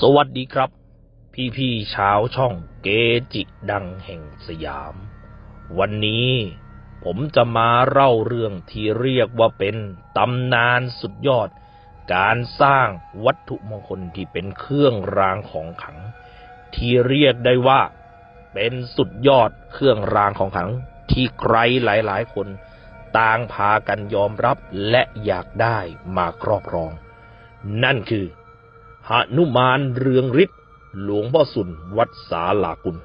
สวัสดีครับ พี่พี่ชาวช่องเกจิดังแห่งสยาม วันนี้ผมจะมาเล่าเรื่องที่เรียกว่าเป็นตำนานสุดยอด การสร้างวัตถุมงคลที่เป็นเครื่องรางของขลัง ที่เรียกได้ว่า เป็นสุดยอดเครื่องรางของขลังที่ใครหลาย ๆ คนต่างพากันยอมรับและอยากได้มาครอบครอง นั่นคือ หนุมานเรืองฤทธิ์หลวงพ่อสุนวัดสาลากุล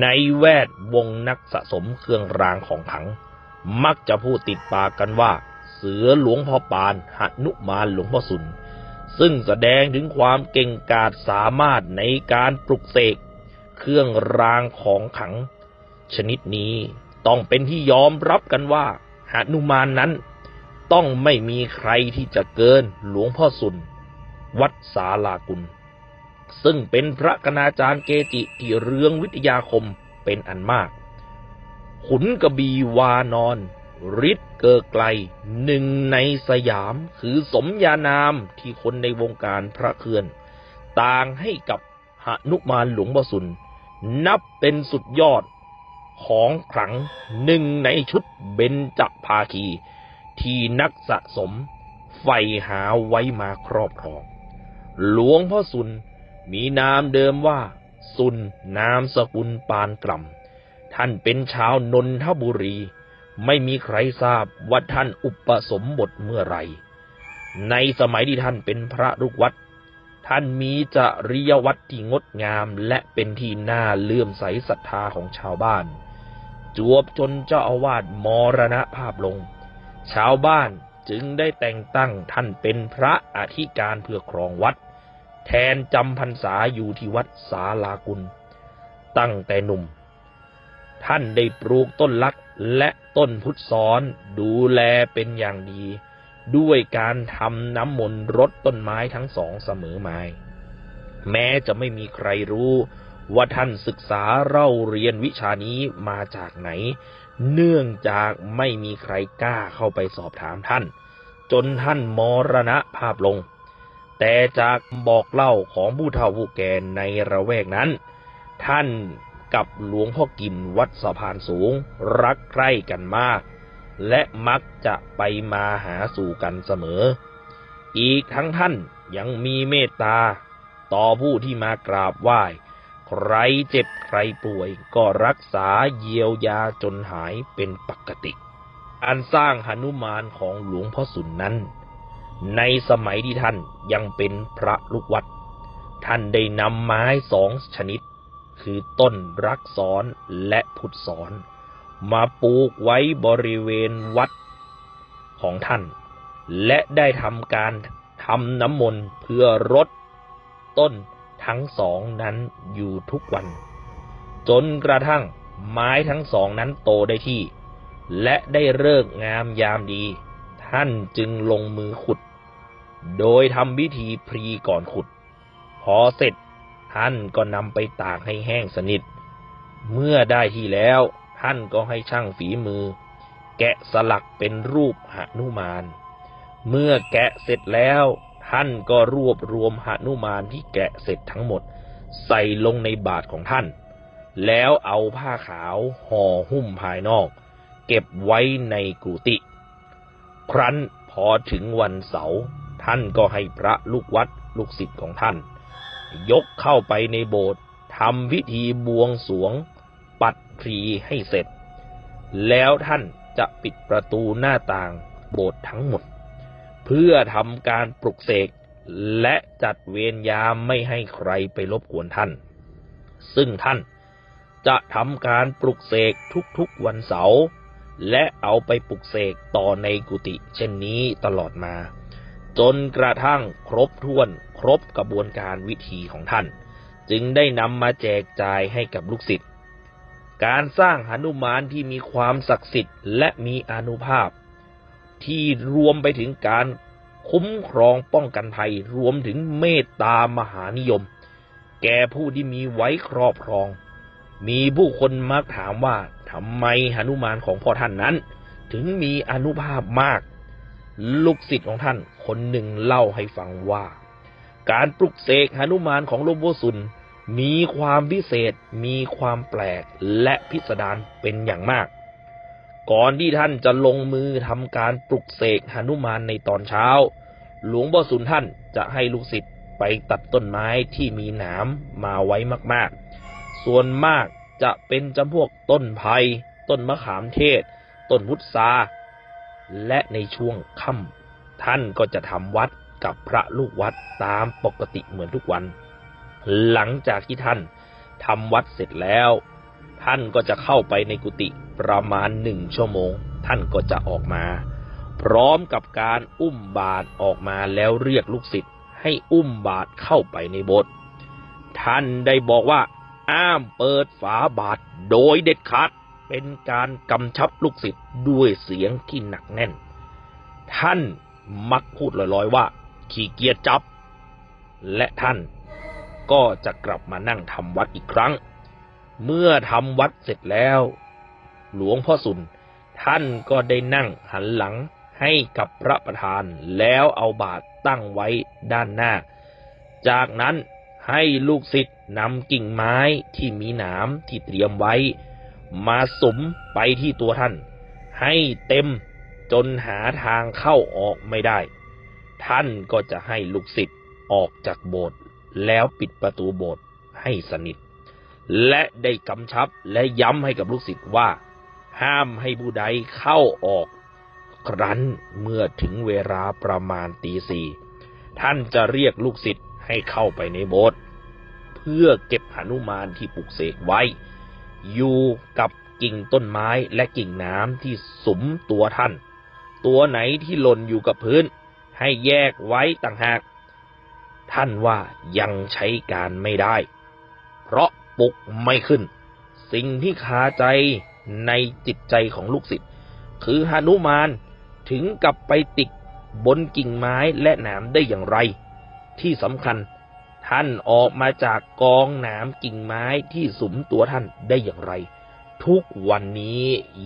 ในแวดวงนักสะสมเครื่องรางของขัง มักจะพูดติดปากกันว่า เสือหลวงพ่อปานหนุมานหลวงพ่อสุน ซึ่งแสดงถึงความเก่งกาจสามารถในการปลุกเสกเครื่องรางของขัง ชนิดนี้ต้องเป็นที่ยอมรับกันว่าหนุมานนั้น ต้องไม่มีใครที่จะเกินหลวงพ่อสุน วัดสาลากุล ซึ่งเป็นพระคณาจารย์เกจิที่เรืองวิทยาคมเป็นอันมาก ขุนกบีวานอนฤทธิ์เกิดไกลหนึ่งในสยามคือสมญานามที่คนในวงการพระเคลื่อน ต่างให้กับหนุมานหลวงพ่อสุน นับเป็นสุดยอดของขลังหนึ่งในชุดเบญจภาคี ที่นักสะสมใฝ่หาไว้มาครอบครอง หลวงพ่อสุน มีนามเดิมว่า สุนนามสกุลปานกล่ำท่านเป็นชาวนนทบุรี ไม่มีใครทราบว่าท่านอุปสมบทเมื่อไร ในสมัยที่ท่านเป็นพระลูกวัด ท่านมีจริยวัตรที่งดงามและเป็นที่น่าเลื่อมใสศรัทธาของชาวบ้าน จวบจนเจ้าอาวาสมรณภาพลง ชาวบ้านจึงได้แต่งตั้งท่านเป็นพระอธิการเพื่อครองวัด แทนจำพรรษาอยู่ที่วัดสาลากุล ตั้งแต่หนุ่ม ท่านได้ปลูกต้นลักและต้นพุทธซ้อนดูแลเป็นอย่างดี ด้วยการทำน้ำมนต์รดต้นไม้ทั้งสองเสมอมาแม้จะไม่มีใครรู้ว่าท่านศึกษาเล่าเรียนวิชานี้มาจากไหน เนื่องจากไม่มีใครกล้าเข้าไปสอบถามท่าน จนท่านมรณภาพลง แต่จากบอกเล่าของผู้เฒ่าผู้แก่ในระแวกนั้น ท่านกับหลวงพ่อกิมวัดสะพานสูงรักใคร่กันมาก และมักจะไปมาหาสู่กันเสมอ อีกทั้งท่านยังมีเมตตา ต่อผู้ที่มากราบไหว้ ใครเจ็บใครป่วยก็รักษาเยียวยาจนหายเป็นปกติ อันสร้างหนุมานของหลวงพ่อสุนนั้น ในสมัยที่ท่านยังเป็นพระลูกวัด ท่านได้นำไม้สองชนิด คือต้นรักษรและพุทธสอน มาปลูกไว้บริเวณวัดของท่าน และได้ทำการทำน้ำมนต์เพื่อรดต้นทั้งสองนั้นอยู่ทุกวัน จนกระทั่งไม้ทั้งสองนั้นโตได้ที่ และได้เลิกงามยามดี ท่านจึงลงมือขุด โดยทำพิธีพรีก่อนขุด พอเสร็จท่านก็นำไปตากให้แห้งสนิท เมื่อได้ที่แล้วท่านก็ให้ช่างฝีมือ แกะสลักเป็นรูปหนุมาน เมื่อแกะเสร็จแล้วท่านก็รวบรวมหนุมานที่แกะเสร็จทั้งหมด ใส่ลงในบาทของท่าน แล้วเอาผ้าขาวห่อหุ้มภายนอก เก็บไว้ในกุฏิ ครั้นพอถึงวันเสาร์ท่านก็ให้พระลูกวัดลูกศิษย์ของท่าน ยกเข้าไปในโบสถ์ทำพิธีบวงสวง ปัดพรีให้เสร็จ แล้วท่านจะปิดประตูหน้าต่างโบสถ์ทั้งหมด เพื่อทำการปลุกเสกและจัดเวรยามไม่ให้ใครไปรบกวนท่าน ซึ่งท่านจะทำการปลุกเสกทุกๆวันเสาร์ และเอาไปปลุกเสกต่อในกุฏิเช่นนี้ตลอดมา จนกระทั่งครบถ้วนครบกระบวนการวิธีของท่าน จึงได้นำมาแจกจ่ายให้กับลูกศิษย์การสร้างหนุมานที่มีความศักดิ์สิทธิ์และมีอนุภาพ ที่รวมไปถึงการคุ้มครองป้องกันภัยรวมถึงเมตตามหานิยม แก่ผู้ที่มีไว้ครอบครอง มีผู้คนมักถามว่า ทำไมหนุมานของพ่อท่านนั้น ถึงมีอนุภาพมาก ลูกศิษย์ของท่านคนหนึ่งเล่าให้ฟังว่า การปลุกเสกหนุมานของหลวงพ่อสุนมีความพิเศษ มีความแปลกและพิสดารเป็นอย่างมาก ก่อนที่ท่านจะลงมือทำการปลุกเสกหนุมานในตอนเช้า หลวงพ่อสุนท่านจะให้ลูกศิษย์ไปตัดต้นไม้ที่มีหนามมาไว้มากๆ ส่วนมาก จะเป็นจำพวกต้นไผ่ต้นมะขามเทศ ต้นพุทราและในช่วงค่ำท่านก็จะทำวัดกับพระลูกวัดตามปกติเหมือนทุกวัน หลังจากที่ท่านทำวัดเสร็จแล้ว ท่านก็จะเข้าไปในกุฏิประมาณหนึ่งชั่วโมง ท่านก็จะออกมา พร้อมกับการอุ้มบาตรออกมาแล้วเรียกลูกศิษย์ให้อุ้มบาตรเข้าไปในโบสถ์ท่านได้บอกว่า อ้ามเปิดฝาบาตรโดยเด็ดขาด เป็นการกำชับลูกศิษย์ด้วยเสียงที่หนักแน่น ท่านมักพูดลอยๆว่า ขี้เกียจจับ และท่านก็จะกลับมานั่งทำวัดอีกครั้ง เมื่อทำวัดเสร็จแล้ว หลวงพ่อสุนท่านก็ได้นั่งหันหลังให้กับพระประธานแล้วเอาบาตรตั้งไว้ด้านหน้า จากนั้นให้ลูกศิษย์ นำกิ่งไม้ที่มีหนามที่เตรียมไว้ มาสมไปที่ตัวท่าน ให้เต็มจนหาทางเข้าออกไม่ได้ ท่านก็จะให้ลูกศิษย์ออกจากโบสถ์แล้วปิดประตูโบสถ์ให้สนิท และได้กำชับและย้ำให้กับลูกศิษย์ว่า ห้ามให้ผู้ใดเข้าออก ครั้นเมื่อถึงเวลาประมาณตีสี่ท่านจะเรียกลูกศิษย์ให้เข้าไปในโบสถ์ พื่อเก็บหนุมานที่ปลูกเสกไว้ อยู่กับกิ่งต้นไม้และกิ่งน้ำที่สมตัวท่าน ตัวไหนที่หล่นอยู่กับพื้น ให้แยกไว้ต่างหาก ท่านว่ายังใช้การไม่ได้ เพราะปลุกไม่ขึ้น สิ่งที่คาใจในจิตใจของลูกศิษย์คือหนุมานถึงกับไปติดบนกิ่งไม้และหนามได้อย่างไร ที่สำคัญ ท่านออกมาจากกองหนามกิ่งไม้ที่สุมตัวท่านได้อย่างไร ทุกวันนี้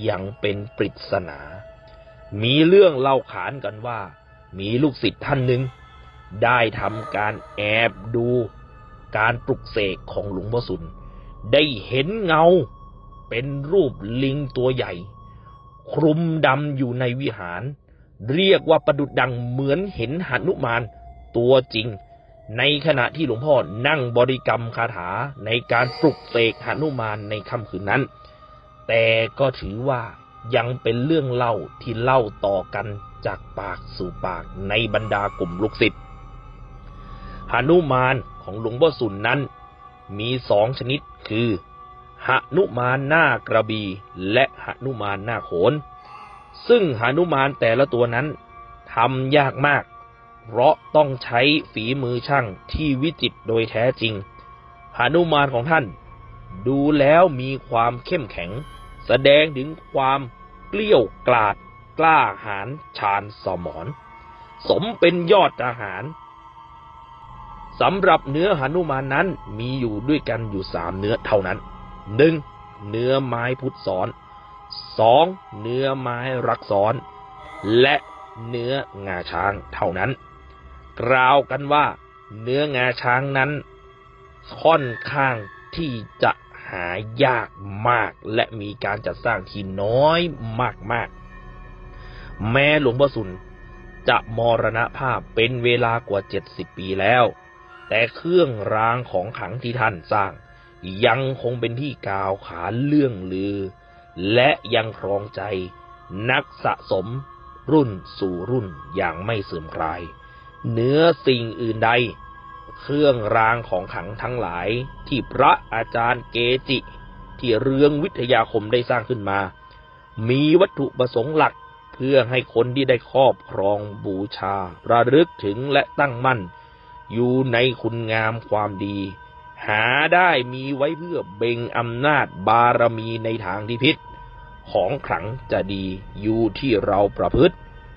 ยังเป็นปริศนา มีเรื่องเล่าขานกันว่า มีลูกศิษย์ท่านหนึ่ง ได้ทำการแอบดูการปลุกเสกของหลวงพ่อสุน ได้เห็นเงาเป็นรูปลิงตัวใหญ่ คลุมดำอยู่ในวิหาร เรียกว่าประดุดดังเหมือนเห็นหนุมานตัวจริง ในขณะที่หลวงพ่อนั่งบริกรรมคาถาในการปลุกเสกหนุมานในค่ำคืนนั้น แต่ก็ถือว่ายังเป็นเรื่องเล่าที่เล่าต่อกันจากปากสู่ปากในบรรดากลุ่มลูกศิษย์หนุมานของหลวงพ่อสุนนั้น มีสองชนิดคือหนุมานหน้ากระบีและหนุมานหน้าโขน ซึ่งหนุมานแต่ละตัวนั้นทำยากมาก เพราะต้องใช้ฝีมือช่างที่วิจิตรโดยแท้จริงหานุมานของท่าน ดูแล้วมีความเข้มแข็ง แสดงถึงความเกลี้ยวกลาดกล้าหาญชาญสมรสมเป็นยอดทหารสำหรับเนื้อหนุมานนั้นมีอยู่ด้วยกันอยู่สามเนื้อเท่านั้นหนึ่งเนื้อไม้พุทธซ้อนสองเนื้อไม้รักซ้อนและเนื้องาช้างเท่านั้น กล่าวกันว่า เนื้องาช้างนั้น ค่อนข้างที่จะหายากมาก และมีการจัดสร้างที่น้อยมากๆ แม้หลวงพ่อสุนจะมรณภาพเป็นเวลากว่าเจ็ดสิบปีแล้ว แต่เครื่องรางของขลังที่ท่านสร้าง ยังคงเป็นที่กล่าวขานเรื่องลือ และยังครองใจนักสะสมรุ่นสู่รุ่นอย่างไม่เสื่อมคลาย เนื้อสิ่งอื่นใด เครื่องรางของขังทั้งหลายที่พระอาจารย์เกจิ ที่เรืองวิทยาคมได้สร้างขึ้นมา มีวัตถุประสงค์หลักเพื่อให้คนที่ได้ครอบครองบูชา ระลึกถึงและตั้งมั่น อยู่ในคุณงามความดี หาได้มีไว้เพื่อเบ่งอำนาจบารมีในทางที่พิษของขลังจะดีอยู่ที่เราประพฤติ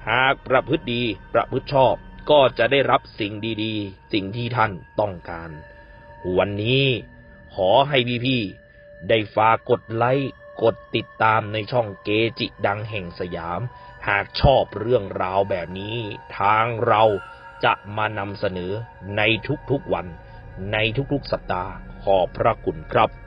หากประพฤติดีประพฤติชอบ ก็จะได้รับสิ่งดีๆ สิ่งที่ท่านต้องการ วันนี้ขอให้พี่ๆได้ฝากกดไลค์กดติดตามในช่องเกจิดังแห่งสยาม หากชอบเรื่องราวแบบนี้ ทางเราจะมานำเสนอในทุกๆวัน ในทุกๆสัปดาห์ขอบพระคุณครับ